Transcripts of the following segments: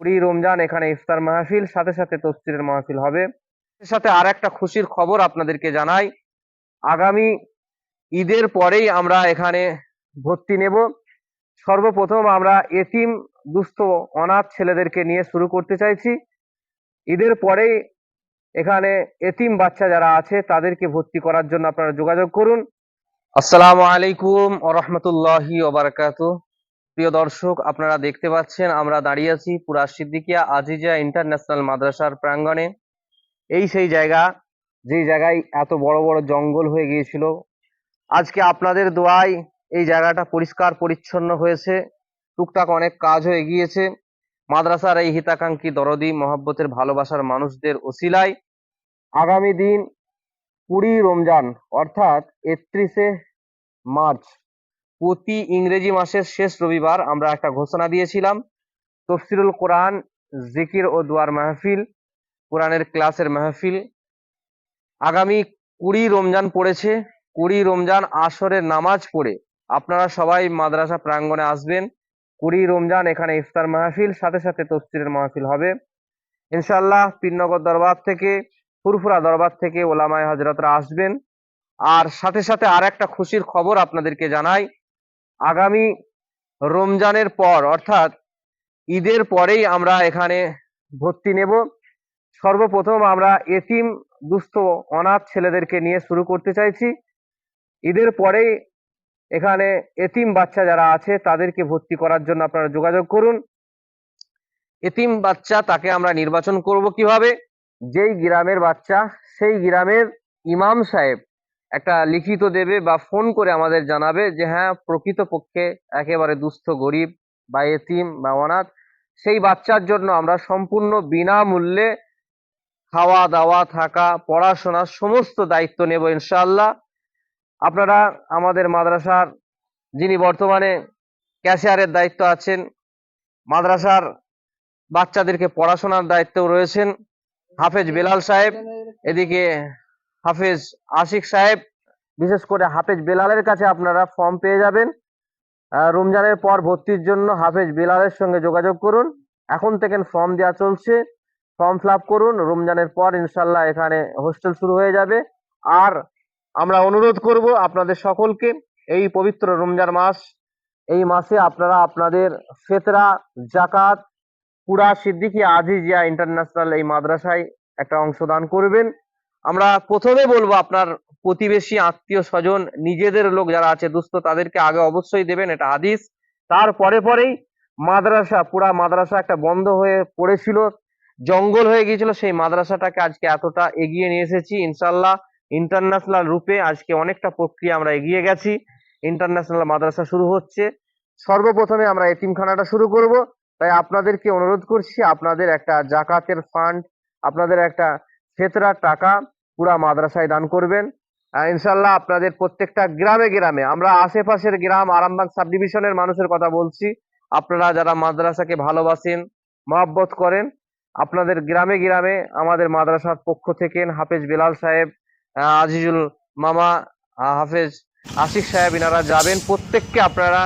কুড়ি রমজান, এখানে ইফতার মাহফিল, সাথে সাথে তফসিরের মাহফিল হবে। সাথে আর একটা খুশির খবর আপনাদেরকে জানাই। আগামী ঈদের পরেই আমরা এখানে ভর্তি নেব। সর্বপ্রথম আমরা এতিম, দুস্থ, অনাথ ছেলেদেরকে নিয়ে শুরু করতে চাইছি। ঈদের পরেই এখানে এতিম বাচ্চা যারা আছে, তাদেরকে ভর্তি করার জন্য আপনারা যোগাযোগ করুন। আসসালামু আলাইকুম ও রহমতুল্লাহি ওবারাকাতু প্রিয় দর্শক, আপনারা দেখতে পাচ্ছেন আমরা দাঁড়িয়ে আছি পুরা সিদ্দিকিয়া আজিজা ইন্টারন্যাশনাল মাদ্রাসার প্রাঙ্গণে। এই সেই জায়গা, যেই জায়গায় এত বড় বড় জঙ্গল হয়ে গিয়েছিল। আজকে আপনাদের দোয়ায় এই জায়গাটা পরিষ্কার পরিচ্ছন্ন হয়েছে। টুকটাক অনেক কাজ হয়ে গিয়েছে। মাদ্রাসার এই হিতাকাঙ্ক্ষী দরদি, মহাব্বতের ভালোবাসার মানুষদের ওসিলায় আগামী দিন কুড়ি রমজান, অর্থাৎ একত্রিশে মার্চ প্রতি ইংরেজি মাসের শেষ রবিবার আমরা একটা ঘোষণা দিয়েছিলাম। তফসিরুল কোরআন, জিকির ও দুয়ার মাহফিল, কোরআনের ক্লাসের মাহফিল। আগামী কুড়ি রমজান পড়েছে। কুড়ি রমজান আসরের নামাজ পড়ে আপনারা সবাই মাদ্রাসা প্রাঙ্গণে আসবেন। কুড়ি রমজান এখানে ইফতার মাহফিল, সাথে সাথে তফসিরের মাহফিল হবে। ইনশাল্লাহ পীরনগর দরবার থেকে, ফুরফুরা দরবার থেকে ওলামায় হজরতরা আসবেন। আর সাথে সাথে আর একটা খুশির খবর আপনাদেরকে জানাই। আগামী রমজানের পর, অর্থাৎ ঈদের পরেই আমরা এখানে ভর্তি নেব। সর্বপ্রথম আমরা এতিম, দুস্থ, অনাথ ছেলেদেরকে নিয়ে শুরু করতে চাইছি। ঈদের পরেই এখানে এতিম বাচ্চা যারা আছে, তাদেরকে ভর্তি করার জন্য আপনারা যোগাযোগ করুন। এতিম বাচ্চা তাকে আমরা নির্বাচন করব কীভাবে? যেই গ্রামের বাচ্চা, সেই গ্রামের ইমাম সাহেব একটা লিখিত দেবে বা ফোন করে আমাদের জানাবে যে হ্যাঁ প্রকৃতপক্ষে একেবারে দুস্থ, গরিব বা এতিম বা অনাথ, সেই বাচ্চার জন্য আমরা সম্পূর্ণ বিনামূল্যে খাওয়া, দাওয়া, থাকা পড়াশোনার সমস্ত দায়িত্ব নেব ইনশাআল্লাহ। আপনারা আমাদের মাদ্রাসার যিনি বর্তমানে ক্যাশিয়ারের দায়িত্ব আছেন, মাদ্রাসার বাচ্চাদেরকে পড়াশোনার দায়িত্ব রয়েছেন, হাফেজ বেলাল সাহেব, এদিকে হাফেজ আশিক সাহেব, বিশেষ করে হাফেজ বেলালের কাছে আপনারা ফর্ম পেয়ে যাবেন। রমজানের পর ভর্তির জন্য হাফেজ বেলালের সঙ্গে যোগাযোগ করুন। এখন থেকে ফর্ম দেওয়া চলছে। ফর্ম ফিল করুন। রমজানের পর ইনশাল্লাহ এখানে হোস্টেল শুরু হয়ে যাবে। আর আমরা অনুরোধ করব আপনাদের সকলকে, এই পবিত্র রমজান মাস, এই মাসে আপনারা আপনাদের ফেতরা, জাকাত পুরা সিদ্দিকি আজিজিয়া ইন্টারন্যাশনাল এই মাদ্রাসায় একটা অংশদান করবেন। আমরা প্রথমে বলব আপনার প্রতিবেশী, আত্মীয়, স্বজন, নিজেদের লোক যারা আছে, দুস্থ, তাদেরকে আগে অবশ্যই দেবেন, এটা হাদিস। তারপরে পরেই মাদ্রাসা, পুরা মাদ্রাসা একটা বন্ধ হয়ে পড়েছিল, জঙ্গল হয়ে গিয়েছিল, সেই মাদ্রাসাটাকে আজকে এতটা এগিয়ে নিয়ে এসেছি ইনশাল্লাহ ইন্টারন্যাশনাল রূপে আজকে অনেকটা প্রক্রিয়া আমরা এগিয়ে গেছি, ইন্টারন্যাশনাল মাদ্রাসা শুরু হচ্ছে। সর্বপ্রথমে আমরা এতিমখানাটা শুরু করব, তাই আপনাদেরকে অনুরোধ করছি, আপনাদের একটা জাকাতের ফান্ড আপনাদের একটা ফেতরার টাকা পুরা মাদ্রাসায় দান করবেন। ইনশাল্লাহ আপনাদের প্রত্যেকটা গ্রামে গ্রামে, আমরা আশেপাশের গ্রাম আরামবাগ সাব ডিভিশনের মানুষের কথা বলছি, আপনারা যারা মাদ্রাসাকে ভালোবাসেন, মহাব্বত করেন, আপনাদের গ্রামে গ্রামে আমাদের মাদ্রাসার পক্ষ থেকে হাফেজ বেলাল সাহেব আজিজুল মামা হাফেজ আশিক সাহেব ইনারা যাবেন। প্রত্যেককে আপনারা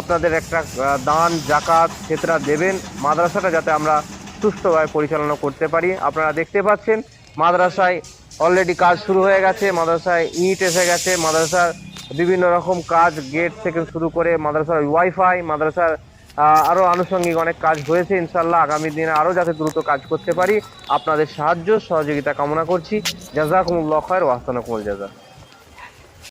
আপনাদের একটা দান, জাকাত ক্ষেত্রা দেবেন। মাদ্রাসাটা যাতে আমরা সুস্থভাবে পরিচালনা করতে পারি। আপনারা দেখতে পাচ্ছেন, মাদ্রাসায় অলরেডি কাজ শুরু হয়ে গেছে, মাদ্রাসায় ইট এসে গেছে, মাদ্রাসার বিভিন্ন রকম কাজ গেট থেকে শুরু করে মাদ্রাসার ওয়াইফাই মাদ্রাসার আরও আনুষঙ্গিক অনেক কাজ হয়েছে ইনশাল্লাহ আগামী দিনে আরও যাতে দ্রুত কাজ করতে পারি। আপনাদের সাহায্য, সহযোগিতা কামনা করছি। জাজাকুমুল্লাহ খায়ের ওয়াহসানাকুমুল জাজা।